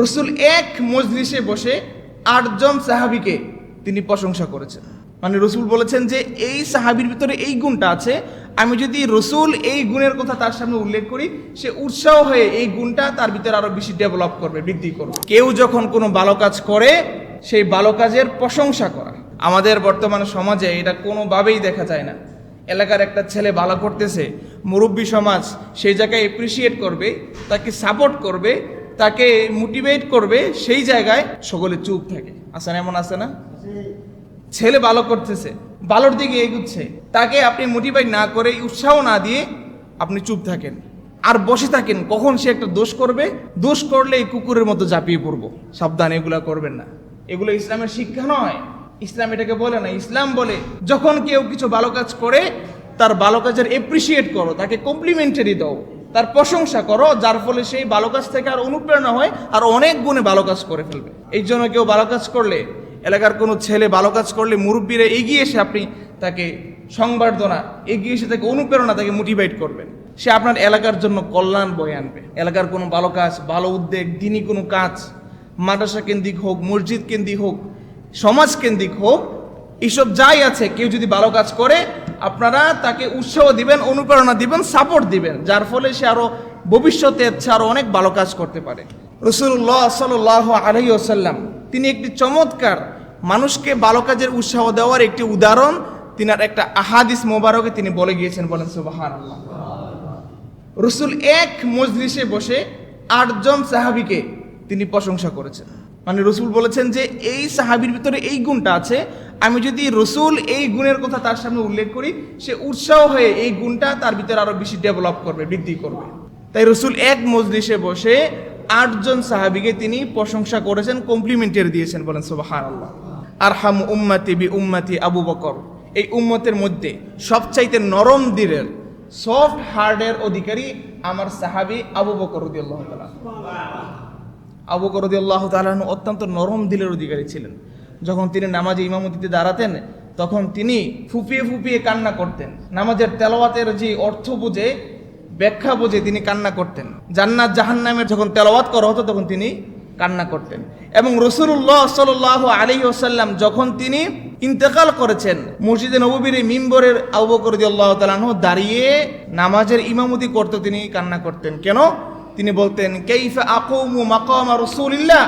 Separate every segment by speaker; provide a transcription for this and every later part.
Speaker 1: রসুল এক মজলিসে বসে আটজন সাহাবিকে তিনি প্রশংসা করেছেন। মানে রসুল বলেছেন যে, এই সাহাবির ভিতরে এই গুণটা আছে। আমি যদি রসুল এই গুণের কথা তার সামনে উল্লেখ করি, সে উৎসাহ হয়ে এই গুণটা তার ভিতরে আরও বেশি ডেভেলপ করবে, বৃদ্ধি করবে। কেউ যখন কোনো ভালো কাজ করে, সেই ভালো কাজের প্রশংসা করা। আমাদের বর্তমান সমাজে এটা কোনোভাবেই দেখা যায় না। এলাকার একটা ছেলে ভালো করতেছে, মুরব্বী সমাজ সেই জায়গায় এপ্রিসিয়েট করবে, তাকে সাপোর্ট করবে তাকে মোটিভেট করবে সেই জায়গায় সকলে চুপ থাকে। আছে না এমন আছে না? ছেলে ভালো করতেছে ভালোর দিকে এগুচ্ছে। তাকে আপনি মোটিভেট না করে, উৎসাহ না দিয়ে আপনি চুপ থাকেন। আর বসে থাকেন, কখন সে একটা দোষ করবে? দোষ করলে এই কুকুরের মতো ঝাঁপিয়ে পড়ব। সাবধান এগুলা করবেন না। এগুলো ইসলামের শিক্ষা নয়। ইসলাম এটাকে বলে না, ইসলাম বলে, যখন কেউ কিছু ভালো কাজ করে, তার ভালো কাজের এপ্রিসিয়েট করো, তাকে কমপ্লিমেন্টারি দাও। তার প্রশংসা করো, যার ফলে সেই ভালো কাজ থেকে আর অনুপ্রেরণা হয় আর অনেক গুণে ভালো কাজ করে ফেলবে। এই জন্য কেউ ভালো কাজ করলে, এলাকার কোনো ছেলে ভালো কাজ করলে মুরব্বীরা এগিয়ে এসে আপনি তাকে সংবর্ধনা, এগিয়ে এসে তাকে অনুপ্রেরণা, তাকে মোটিভেট করবেন। সে আপনার এলাকার জন্য কল্যাণ বয়ে আনবে। এলাকার কোনো ভালো কাজ, ভালো উদ্যোগ, দিনই কোনো কাজ, মাদ্রাসা কেন্দ্রিক হোক, মসজিদ কেন্দ্রিক হোক, সমাজ কেন্দ্রিক হোক এইসব যাই আছে, কেউ যদি ভালো কাজ করে আপনারা তাকে উৎসাহ দিবেন, অনুপ্রেরণা দিবেন সাপোর্ট দিবেন, যার ফলে সে আরও ভবিষ্যতে হচ্ছে আরও অনেক ভালো কাজ করতে পারে। রসুল্লাহ সাল আলহি আসাল্লাম তিনি একটি চমৎকার মানুষকে ভালো কাজের উৎসাহ দেওয়ার একটি উদাহরণ, তিনার একটা আহাদিস মোবারকে তিনি বলে গিয়েছেন, বলেন সুবাহান আল্লাহ রসুল এক মজলিসে বসে আটজন সাহাবিকে তিনি প্রশংসা করেছেন। মানে রসুল বলেছেন যে এই সাহাবির ভিতরে এই গুণটা আছে। আমি যদি রসুল এই গুণের কথা তার সামনে উল্লেখ করি, সে উৎসাহ হয়ে এই গুণটা তার ভিতরে আরও বেশি ডেভেলপ করবে, বৃদ্ধি করবে। তাই রসুল এক মজলিসে বসে আটজন সাহাবিকে তিনি প্রশংসা করেছেন, কমপ্লিমেন্টারি দিয়েছেন, বলেন সুবাহান আল্লাহ আর হাম উম্মাতি বি উম্মাতি আবু বকর। এই উম্মতের মধ্যে সবচাইতে নরম দিলের সফট হার্টের অধিকারী আমার সাহাবি আবু বকর তাআলা। আবু বকর রদিয়াল্লাহ তাআলা অত্যন্ত নরম দিলের অধিকারী ছিলেন। যখন তিনি নামাজে ইমামতিতে দাঁড়াতেন, তখন তিনি ফুপিয়ে ফুপিয়ে কান্না করতেন। নামাজের তেলাওয়াতের যে অর্থ বুঝে, ব্যাখ্যা বুঝে তিনি কান্না করতেন। জান্নাত জাহান্নামের যখন তেলাওয়াত করা হতো, তখন তিনি কান্না করতেন। এবং রসুল্লাহ সাল আলী ওসাল্লাম যখন তিনি ইন্তেকাল করেছেন, মসজিদে নবীর মিম্বরের আবু বকর আল্লাহ তালাহ দাঁড়িয়ে নামাজের ইমামতি করতে তিনি কান্না করতেন। কেন? তিনি বলতেন, কেইফা আকৌমু মাকাম রসুলিল্লাহ?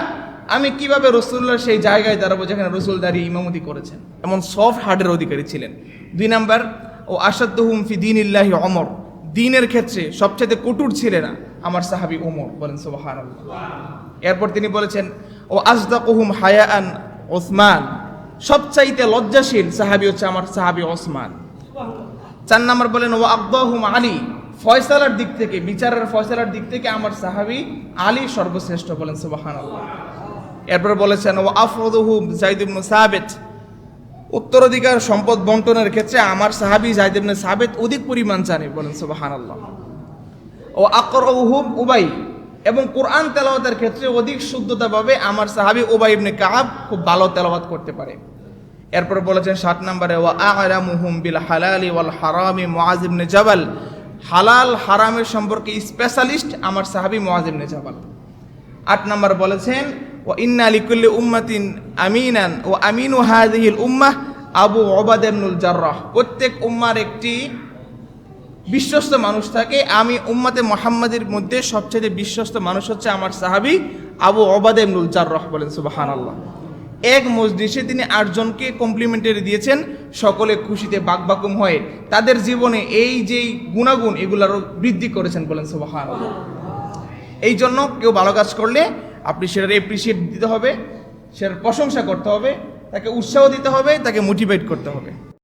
Speaker 1: আমি কীভাবে রসুল্লাহ সেই জায়গায় দাঁড়াবো যেখানে রসুল দাঁড়িয়ে ইমামতি করেছেন? এমন সফট হার্টের অধিকারী ছিলেন। দুই নাম্বার, ও আসাদ্দহুম ফি দিন ইল্লাহি অমর দিনের ক্ষেত্রে সবচেয়ে কটুর ছিলেন আমার সাহাবি ওমর। বলেন সোবাহান এরপর তিনি বলেছেন, ও আজদাকুহুম হায়াআন ওসমান। সবচাইতে লজ্জাশীল সাহাবি হচ্ছে আমার সাহাবি ওসমান। চার নাম্বার বলেন, ও আব্বাহুম আলী। ফয়সালার দিক থেকে, বিচারের ফয়সালার দিক থেকে আমার সাহাবি আলী সর্বশ্রেষ্ঠ বলেন সুবাহান এরপর বলেছেন ও আফরদহুম জাইদ ইবনু সাবেত। উত্তরাধিকার সম্পদ বন্টনের ক্ষেত্রে আমার সাহাবি জাইদ ইবনে সাবেত অধিক পরিমাণ জানে বলেন সুবাহান ও আকরহুম উবাই। এবং কোরআন তেলাওয়াতের ক্ষেত্রে অধিক শুদ্ধতা পাবে আমার সাহাবি উবাই ইবনে কাহাব খুব ভালো তেলাওয়াত করতে পারে। এরপর বলেছেন ষাট নম্বরে, ওয়া আ'লামুহুম বিল হালালি ওয়াল হারামি মুআজ ইবনে জাবাল। হালাল হারামের সম্পর্কে স্পেশালিস্ট আমার সাহাবি মুআজ নেজাবাল আট নম্বর বলেছেন ও ইন্না লিকুল্লি উম্মাতিন আমিনান ও আমিনু হাদিহিল উম্মাহ আবু ওবাদ ইবনুল জাররাহ। প্রত্যেক উম্মার একটি বিশ্বস্ত মানুষ থাকে। আমি উম্মাতে মোহাম্মদের মধ্যে সবচেয়ে বিশ্বস্ত মানুষ হচ্ছে আমার সাহাবি আবু ওবাদ ইবনুল জাররাহ বলেন, সুবহানাল্লাহ। এক মসজিষে তিনি আটজনকে কমপ্লিমেন্টারি দিয়েছেন, সকলে খুশিতে বাকবাকুম হয়ে তাদের জীবনে এই যে গুণাগুণ এগুলারও বৃদ্ধি করেছেন বলেন, সুবহানাল্লাহ। এই জন্য কেউ ভালো কাজ করলে আপনি সেটার এপ্রিসিয়েট দিতে হবে, সেটার প্রশংসা করতে হবে, তাকে উৎসাহ দিতে হবে, তাকে মোটিভেট করতে হবে।